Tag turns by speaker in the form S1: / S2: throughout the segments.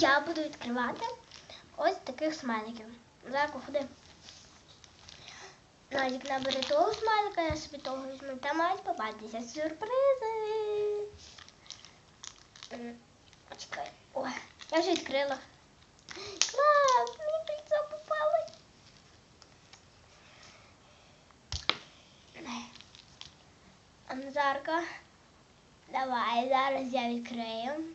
S1: я буду відкривати ось таких смайликів. Зараз ходи. Назік набере того смайлика, я собі того візьму. Там мають попастися сюрпризи. Чекай. О, я вже відкрила. Клас, мені кольцо попалось. А Назарка, давай, зараз я відкрию.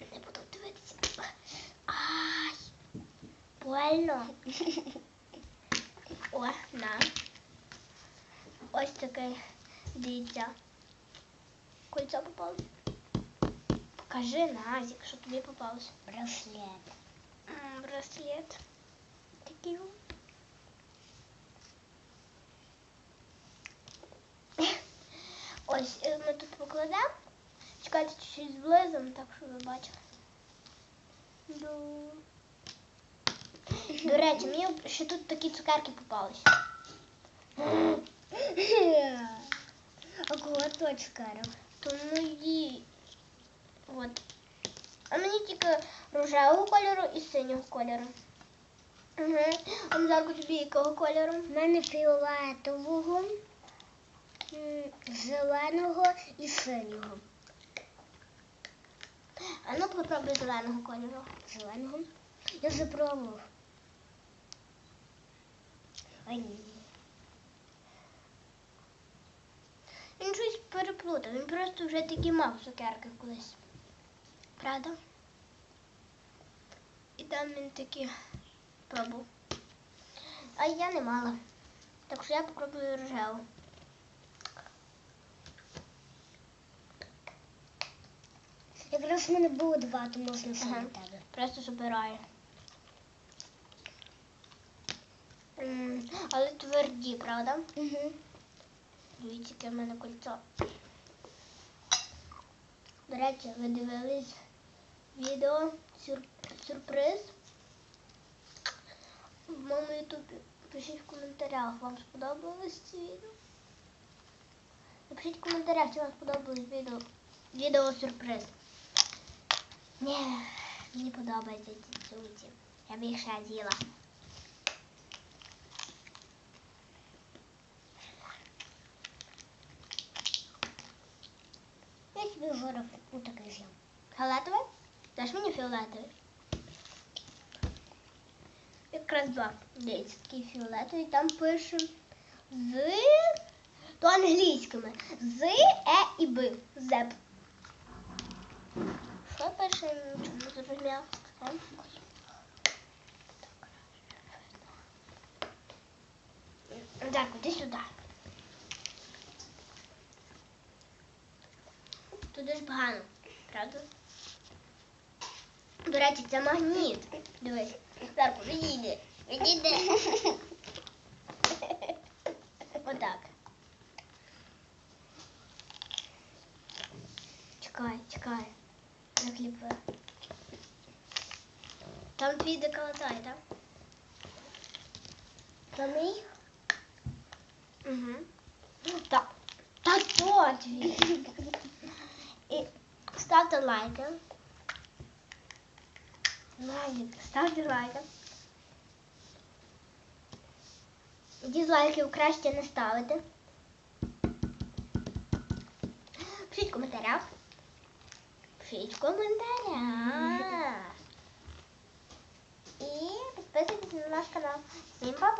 S1: Не буду дивитися. Ай, больно. О, на. Ось таке, дивіться. Кольцо попалось. Покажи, Назік, що тобі попалось.
S2: Браслет.
S1: Браслет. Такий. Ось ми тут покладемо. Чекайте чуть-чуть зблизимо, так щоб ви бачили. До речі, мені ще тут такі цукерки попались.
S2: А кого то цукерок?
S1: То мої. От. А мені тільки рожевого кольору і синього кольору. Угу. А Назарку тобі якого кольору?
S2: У мене фіолетового, зеленого і синього.
S1: А ну попробуй зеленого кольору.
S2: Зеленого. Я запробував. Ой.
S1: Він щось переплутав. Він просто вже такі мав цукерки колись. Правда? І там він такі пробував. А я не мала. Так що я попробую рожеву.
S2: Якраз в мене було два, то можна
S1: Ага.
S2: тебе.
S1: Просто забираю. Але тверді, правда?
S2: Угу.
S1: Дивіться, яке в мене кольцо. До речі, ви дивились відео сюр- сюрприз в моєму ютубі. Пишіть в коментарях, вам сподобалось це відео. Напишіть в коментарях, чи вам сподобалось відео, відео сюрприз. Ні, мені подобається ці цуці. Я б їх ще з'їла.
S2: Я собі вгорав такий з'їм.
S1: Фіолетовий? Даш мені фіолетовий? Якраз два. Дивіться, такий фіолетовий. Там пише з то англійськими. З, Е і Б. Зеп. Що? Нічого не зрозумів. Ем. Так, іди сюди. Дуже погано, правда? До речі, це магніт. Дивись. Дарку, відійди. Відійди. Отак. Чекай, чекай. Закліпи. Там твій деколотай, так?
S2: То мій?
S1: Угу. Так. Та то твій. І ставте лайки. Лайк. Ставте лайки. Дізлайків краще не ставити. Пишіть в коментарях. Пишіть в коментарях. І підписуйтесь на наш канал. Всім па